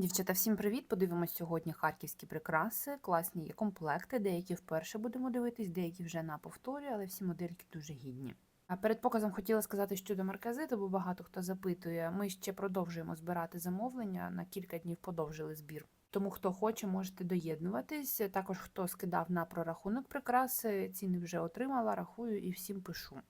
Дівчата, всім привіт! Подивимось сьогодні харківські прикраси. Класні є комплекти, деякі вперше будемо дивитись, деякі вже на повторі, але всі модельки дуже гідні. А перед показом хотіла сказати щодо марказиту, бо багато хто запитує. Ми ще продовжуємо збирати замовлення. На кілька днів подовжили збір. Тому хто хоче, можете доєднуватись. Також хто скидав на прорахунок прикраси, ціни вже отримала, рахую і всім пишу.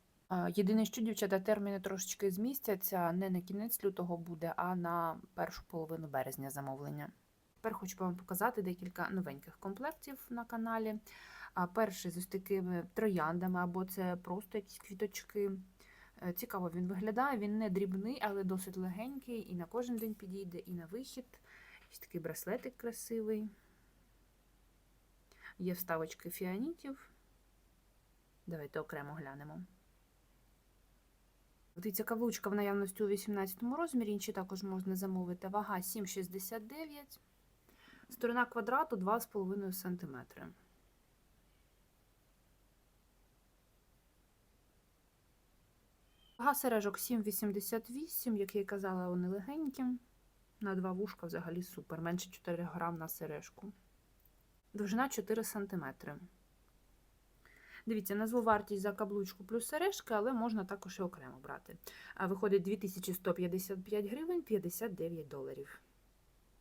Єдине, що дівчата терміни трошечки змістяться, не на кінець лютого буде, а на першу половину березня замовлення. Тепер хочу вам показати декілька новеньких комплектів на каналі. А Перший з ось такими трояндами, або це просто якісь квіточки. Е, Цікаво він виглядає, він не дрібний, але досить легенький, і на кожен день підійде, і на вихід. Ось такий браслетик красивий. Є вставочки фіанітів. Давайте окремо глянемо. Дивіться, каблучка в наявності у 18 розмірі, інші також можна замовити. Вага 7,69, сторона квадрату 2,5 см. Вага сережок 7,88, як я й казала, вони легенькі. На два вушка взагалі супер, менше 4 грам на сережку. Довжина 4 см. Дивіться, назву вартість за каблучку плюс сережки, але можна також і окремо брати. Виходить 2155 гривень 59 доларів.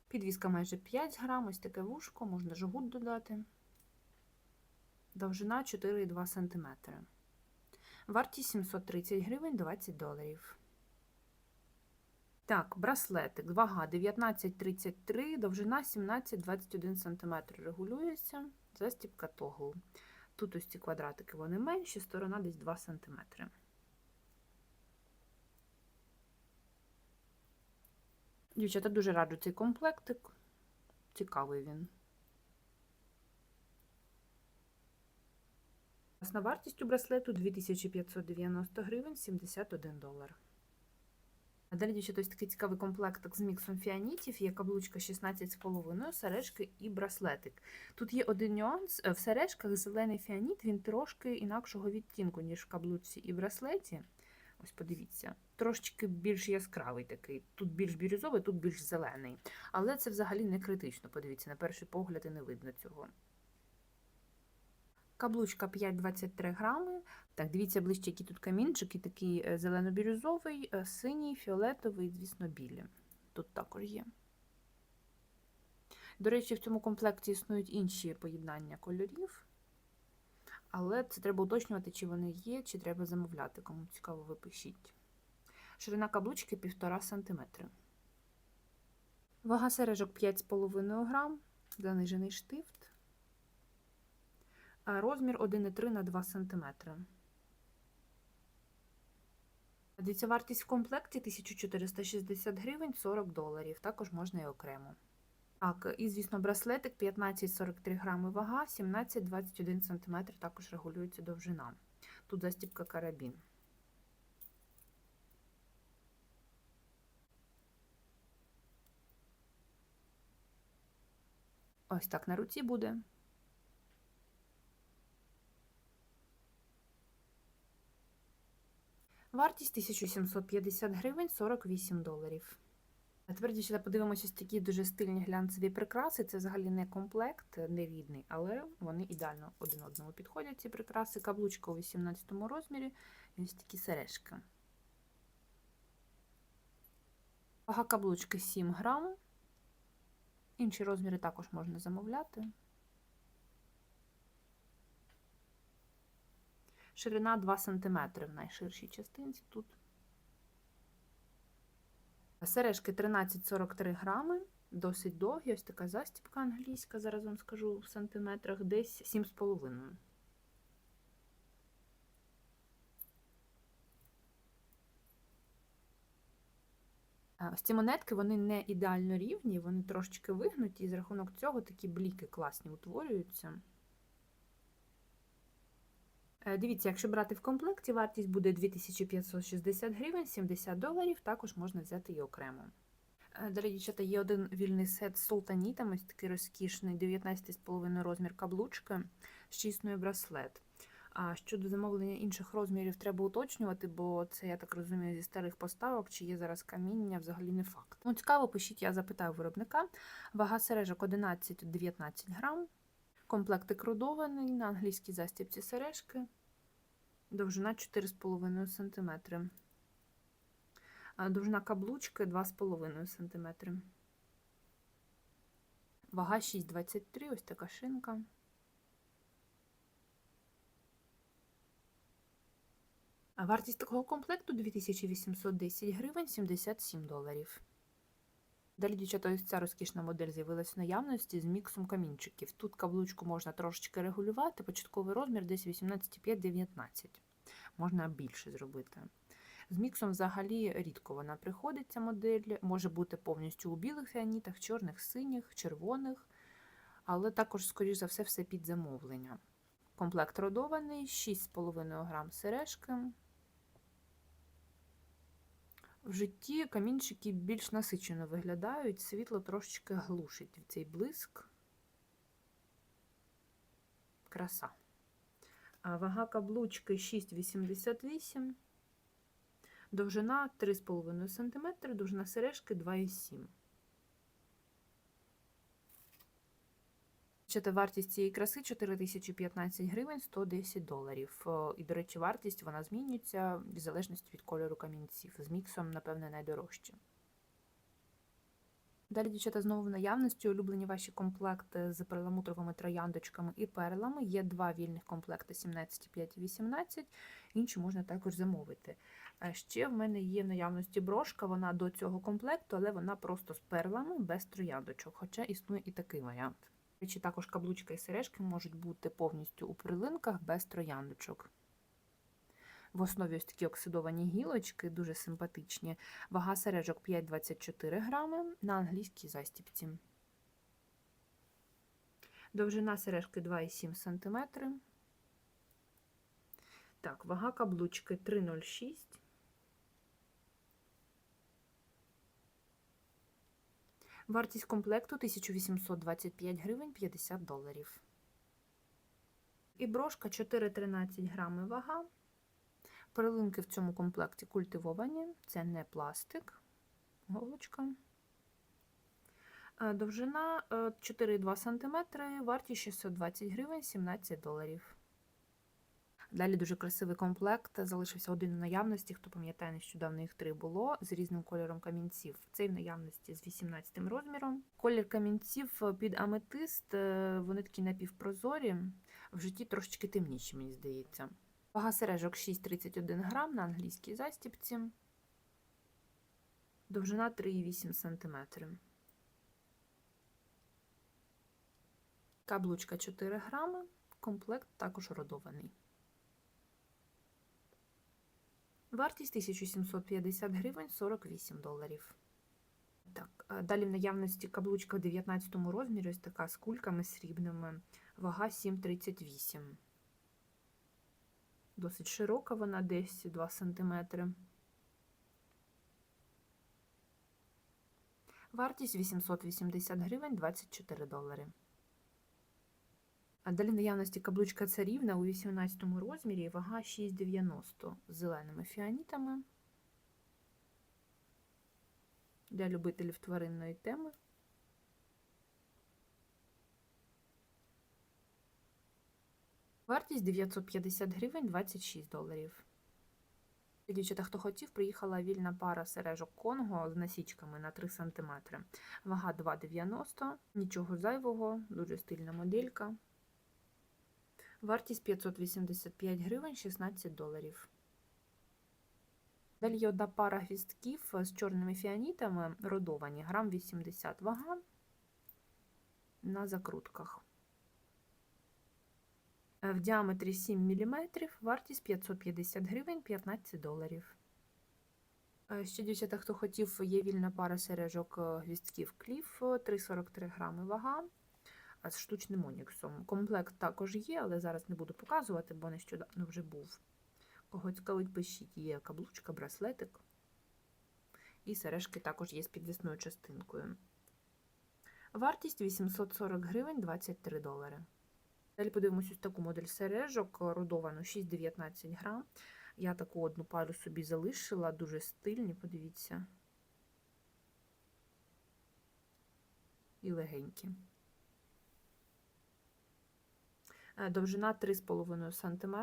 Підвіска майже 5 грам, ось таке вушко, можна жгут додати. Довжина 4,2 см. Вартість 730 гривень 20 доларів. Так, браслетик. Вага 19,33, довжина 17,21 см. Регулюється. Застібка тогл. Тут ось ці квадратики вони менші, сторона десь 2 см. Дівчата дуже раджу цей комплектик. Цікавий він. Власна вартість у браслету 2590 гривень 71 долар. Далі, дівчата, ось такий цікавий комплектик з міксом фіанітів. Є каблучка 16,5, сережки і браслетик. Тут є один нюанс. В сережках зелений фіаніт, він трошки інакшого відтінку, ніж в каблучці і браслеті. Ось подивіться, трошечки більш яскравий такий. Тут більш бірюзовий, тут більш зелений. Але це взагалі не критично. Подивіться, на перший погляд і не видно цього. Каблучка 5,23 грами. Так, дивіться ближче, які тут камінчики, такий е, зелено-бірюзовий, е, синій, фіолетовий, звісно, білі. Тут також є. До речі, в цьому комплекті існують інші поєднання кольорів. Але це треба уточнювати, чи вони є, чи треба замовляти. Кому цікаво, ви пишіть. Ширина каблучки 1,5 см. Вага сережок 5,5 грам, занижений штифт. Розмір 1,3 на 2 см. Дивіться, вартість в комплекті 1460 гривень 40 доларів. Також можна і окремо. Так, і, звісно, браслетик 15-43 грами вага, 17-21 см також регулюється довжина. Тут застібка карабін. Ось так на руці буде. Вартість 1750 гривень 48 доларів. А тепер, дівчата, подивимося такі дуже стильні глянцеві прикраси. Це взагалі не комплект, не рідний, але вони ідеально один одному підходять. Ці прикраси. Каблучка у 18 розмірі і ось такі сережки. Вага каблучки 7 грам. Інші розміри також можна замовляти. Ширина 2 см в найширшій частинці тут. Сережки 13,43 грами, досить довгі, ось така застібка англійська, зараз вам скажу в сантиметрах, десь 7,5. Ось ці монетки вони не ідеально рівні, вони трошечки вигнуті, і з рахунок цього такі бліки класні утворюються. Е, Дивіться, якщо брати в комплекті, вартість буде 2560 гривень, 70 доларів, також можна взяти і окремо. Е, Далі, дівчата, є один вільний сет з султанітами, ось такий розкішний, 19,5 розмір каблучки з чисною браслет. А щодо замовлення інших розмірів, треба уточнювати, бо це, я так розумію, зі старих поставок, чи є зараз каміння, взагалі не факт. Ну, цікаво, пишіть, я запитаю виробника. Вага сережок 11-19 грам. Комплектик рудований на англійській застібці сережки. Довжина 4,5 см. Довжина каблучки 2,5 см. Вага 6,23, ось така шинка. А вартість такого комплекту 2810 гривень 77 доларів. Далі, дівчата, ось ця розкішна модель з'явилась в наявності з міксом камінчиків. Тут каблучку можна трошечки регулювати, початковий розмір десь 18,5-19. Можна більше зробити. З міксом взагалі рідко вона приходить, ця модель. Може бути повністю у білих фіанітах, чорних, синіх, червоних, але також, скоріш за все, все під замовлення. Комплект родований, 6,5 грам сережки. В житті камінчики більш насичено виглядають, світло трошечки глушить цей блиск. Краса. А вага каблучки 6,88, довжина 3,5 см, довжина сережки 2,7 Чити вартість цієї краси 4015 гривень 110 доларів. Е, І, до речі, вартість вона змінюється в залежності від кольору камінців. З міксом, напевне, найдорожче. Далі, дівчата, знову в наявності улюблені ваші комплекти з перламутровими трояндочками і перлами. Є два вільних комплекти 17,5 і 18, інші можна також замовити. Ще в мене є в наявності брошка, вона до цього комплекту, але вона просто з перлами без трояндочок, хоча існує і такий варіант. Речі, також каблучка і сережки можуть бути повністю у прилинках без трояндочок. В основі ось такі оксидовані гілочки, дуже симпатичні. Вага сережок 5,24 грами на англійській застіпці. Довжина сережки 2,7 см. Так, вага каблучки 3,06 Вартість комплекту 1825 гривень 50 доларів. І брошка 4,13 грами вага. Перлинки в цьому комплекті культивовані, це не пластик, голочка. Е, Довжина 4,2 см, вартість 620 гривень 17 доларів. Далі дуже красивий комплект. Залишився один в наявності. Хто пам'ятає, нещодавно їх три було з різним кольором камінців. Цей в наявності з 18 розміром. Колір камінців під аметист, е, вони такі напівпрозорі, в житті трошечки темніші, мені здається. Вага сережок 6,31 грам на англійській застіпці. Довжина 3,8 см. Каблучка 4 грами. Комплект також родований. Вартість 1750 гривень 48 доларів. Так, Далі в наявності каблучка в 19 розмірі, ось така з кульками срібними, вага 7,38. Досить широка вона, десь 2 см. Вартість 880 гривень 24 долари. А далі наявності каблучка царівна у 18 розмірі, вага 6,90 з зеленими фіанітами. Для любителів тваринної теми. Вартість 950 гривень 26 доларів. Дівчата, хто хотів, приїхала вільна пара сережок Конго з насічками на 3 см. Вага 2,90, нічого зайвого, дуже стильна моделька. Вартість 585 гривень 16 доларів. Далі є одна пара гвістків з чорними фіанітами, родовані, грам 80 вага на закрутках. В діаметрі 7 мм, вартість 550 гривень 15 доларів. Ще, дівчата, хто хотів, є вільна пара сережок гвістків кліф, 3,43 грами вага з штучним оніксом. Комплект також є, але зараз не буду показувати, бо нещодавно вже був. Кого цікавить, пишіть, є каблучка, браслетик. І сережки також є з підвісною частинкою. Вартість 840 гривень 23 долари. Далі подивимось ось таку модель сережок, родовану 6-19 грам. Я таку одну пару собі залишила, дуже стильні, подивіться. І легенькі. Довжина 3,5 см.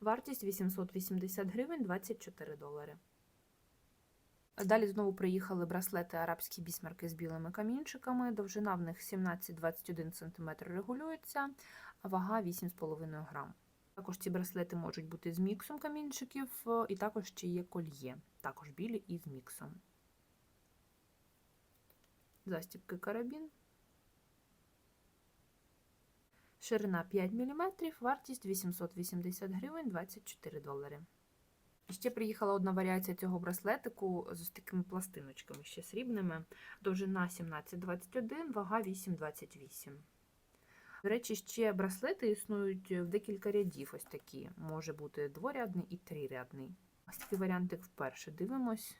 Вартість 880 гривень 24 долари. Далі знову приїхали браслети арабські бісмарки з білими камінчиками. Довжина в них 17-21 см регулюється, а вага 8,5 грам. Також ці браслети можуть бути з міксом камінчиків, е, і також ще є кольє, також білі і з міксом. Застібки карабін. Ширина 5 мм, вартість 880 гривень 24 долари. І Ще приїхала одна варіація цього браслетику з такими пластиночками ще срібними. Довжина 17,21, вага 8,28. До речі, ще браслети існують в декілька рядів. Ось такі. Може бути дворядний і трирядний. Ось такий варіантик вперше дивимось.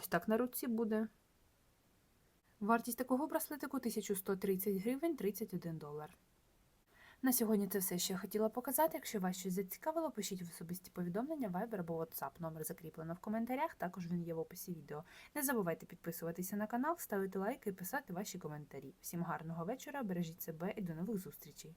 Ось так на руці буде. Вартість такого браслетику 1130 гривень 31 долар. На сьогодні це все, що я хотіла показати. Якщо вас щось зацікавило, пишіть в особисті повідомлення, Viber або WhatsApp. Номер закріплено в коментарях, також він є в описі відео. Не забувайте підписуватися на канал, ставити лайки і писати ваші коментарі. Всім гарного вечора, бережіть себе і до нових зустрічей!